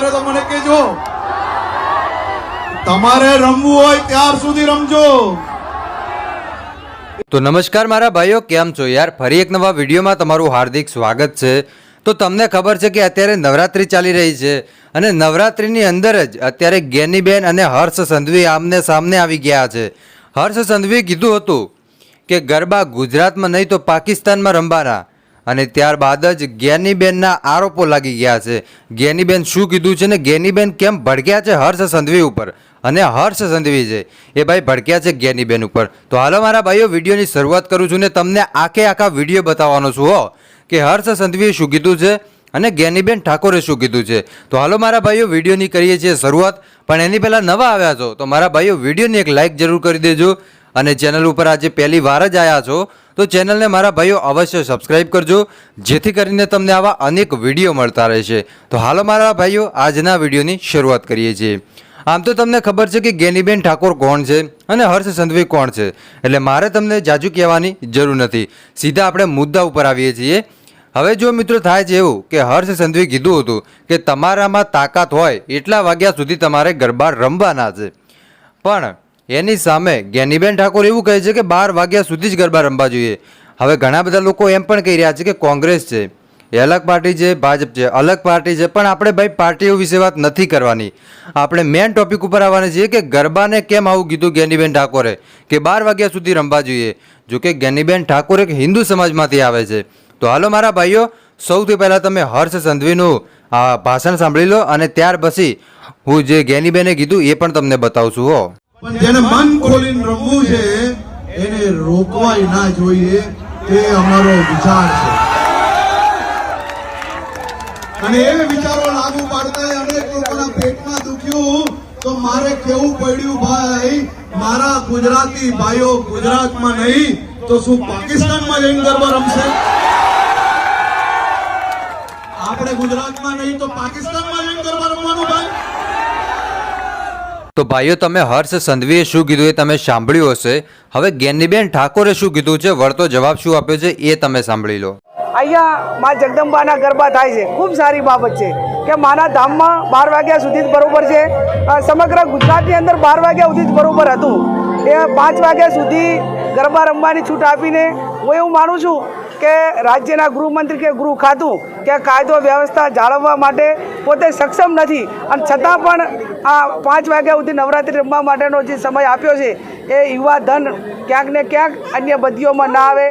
કરે તો મને કેજો તમારે રમવું હોય ત્યાર સુધી રમજો. તો નમસ્કાર મારા ભાઈઓ, કેમ છો યાર? ફરી એક નવા વિડીયોમાં તમારું હાર્દિક સ્વાગત છે. તો તમને ખબર છે કે અત્યારે નવરાત્રિ ચાલી રહી છે અને નવરાત્રિની અંદર જ અત્યારે જ્ઞાનીબેન અને હર્ષ સંધવી આમને સામને આવી ગયા છે. હર્ષ સંધવીએ કીધું હતું કે ગરબા ગુજરાતમાં નહીં તો પાકિસ્તાનમાં રમવાના. અને ત્યારબાદ જ ગેનીબેનના આરોપો લાગી ગયા છે. જ્ઞાનીબેન શું કીધું છે ને? જ્ઞાનીબેન કેમ ભડક્યા છે હર્ષ સંધવી ઉપર? અને હર્ષ સંધવી છે એ ભાઈ ભડક્યા છે જ્ઞાનીબેન ઉપર. તો હાલો મારા ભાઈઓ, વિડીયોની શરૂઆત કરું છું ને તમને આખે આખા વીડિયો બતાવવાનો છું હો. કે હર્ષ સંધવીએ શું કીધું છે અને જ્ઞાનીબેન ઠાકોરે શું કીધું છે? તો હાલો મારા ભાઈઓ, વિડીયોની કરીએ છીએ શરૂઆત. પણ એની પહેલાં નવા આવ્યા છો, તો મારા ભાઈઓ, વિડીયોની એક લાઇક જરૂર કરી દેજો. અને ચેનલ ઉપર આજે પહેલી વાર જ આવ્યા છો, તો ચેનલને મારા ભાઈઓ અવશ્ય સબસ્ક્રાઇબ કરજો, જેથી કરીને તમને આવા અનેક વીડિયો મળતા રહેશે. તો હાલો મારા ભાઈઓ, આજના વિડીયોની શરૂઆત કરીએ છીએ. આમ તો તમને ખબર છે કે ગેનીબેન ઠાકોર કોણ છે અને હર્ષ સંધવી કોણ છે? એટલે મારે તમને જાજુ કહેવાની જરૂર નથી. સીધા આપણે મુદ્દા ઉપર આવીએ છીએ. હવે જો મિત્રો થાય છે એવું કે હર્ષ સંધવી કીધું હતું કે તમારામાં તાકાત હોય, એટલા વાગ્યા સુધી તમારે ગરબા રમવાના છે. પણ એની સામે જ્ઞાનીબેન ઠાકોર એવું કહે છે કે બાર વાગ્યા સુધી જ ગરબા રમવા જોઈએ. હવે ઘણા બધા લોકો એમ પણ કહી રહ્યા છે કે કોંગ્રેસ છે. એ અલગ પાર્ટી છે, ભાજપ છે. અલગ પાર્ટી છે, પણ આપણે ભાઈ પાર્ટીઓ વિશે વાત નથી કરવાની. આપણે મેન ટોપિક ઉપર આવવાના છીએ કે ગરબાને કેમ આવું કીધું જ્ઞાનીબેન ઠાકોરે? કે બાર વાગ્યા સુધી રમવા જોઈએ. જો કે જ્ઞાનીબેન ઠાકોર એક હિન્દુ સમાજમાંથી આવે છે. તો હાલો મારા ભાઈઓ, સૌથી પહેલાં તમે હર્ષ સંધવીનું ભાષણ સાંભળી લો અને ત્યાર પછી હું જે જ્ઞાનીબેને કીધું એ પણ તમને બતાવશું, હો. પણ જેને મન ખોલીને રમવું છે, એને રોકવાય ના જોઈએ, તે અમારો વિચાર છે. અને એ વિચારો લાગુ પાડતા અનેક લોકોના પેટમાં દુખ્યું. તો મારે કેવું પડ્યું ભાઈ? મારા ગુજરાતી ભાઈઓ ગુજરાતમાં નહીં, તો શું પાકિસ્તાનમાં જઈને ગરબા રમશે? આપણે ગુજરાતમાં નહીં, તો પાકિસ્તાનમાં જઈને ગરબા રમવાનું ભાઈ તો ભાઈઓ, તમે હર્ષ સંધવીએ શું કીધું એ તમે સાંભળ્યું હશે. હવે જ્ઞાનીબેન ઠાકોરે શું કીધું છે? વળતો જવાબ શું આપ્યો છે? એ તમે સાંભળી લો. અહીંયા મા જગદંબાના ગરબા થાય છે. ખૂબ સારી બાબત છે કે માના ધામમાં બાર વાગ્યા સુધી જ બરોબર છે. સમગ્ર ગુજરાતની અંદર બાર વાગ્યા સુધી જ બરોબર હતું. એ પાંચ વાગ્યા સુધી ગરબા રમવાની છૂટ આપીને હું એવું માનું છું કે રાજ્યના ગૃહમંત્રી કે ગૃહ ખાતું કે કાયદો વ્યવસ્થા જાળવવા માટે પોતે સક્ષમ નથી. અને છતાં પણ આ પાંચ વાગ્યા સુધી નવરાત્રિ રમવા માટેનો જે સમય આપ્યો છે, એ યુવા ધન ક્યાંક ને ક્યાંક અન્ય બદીઓમાં ના આવે.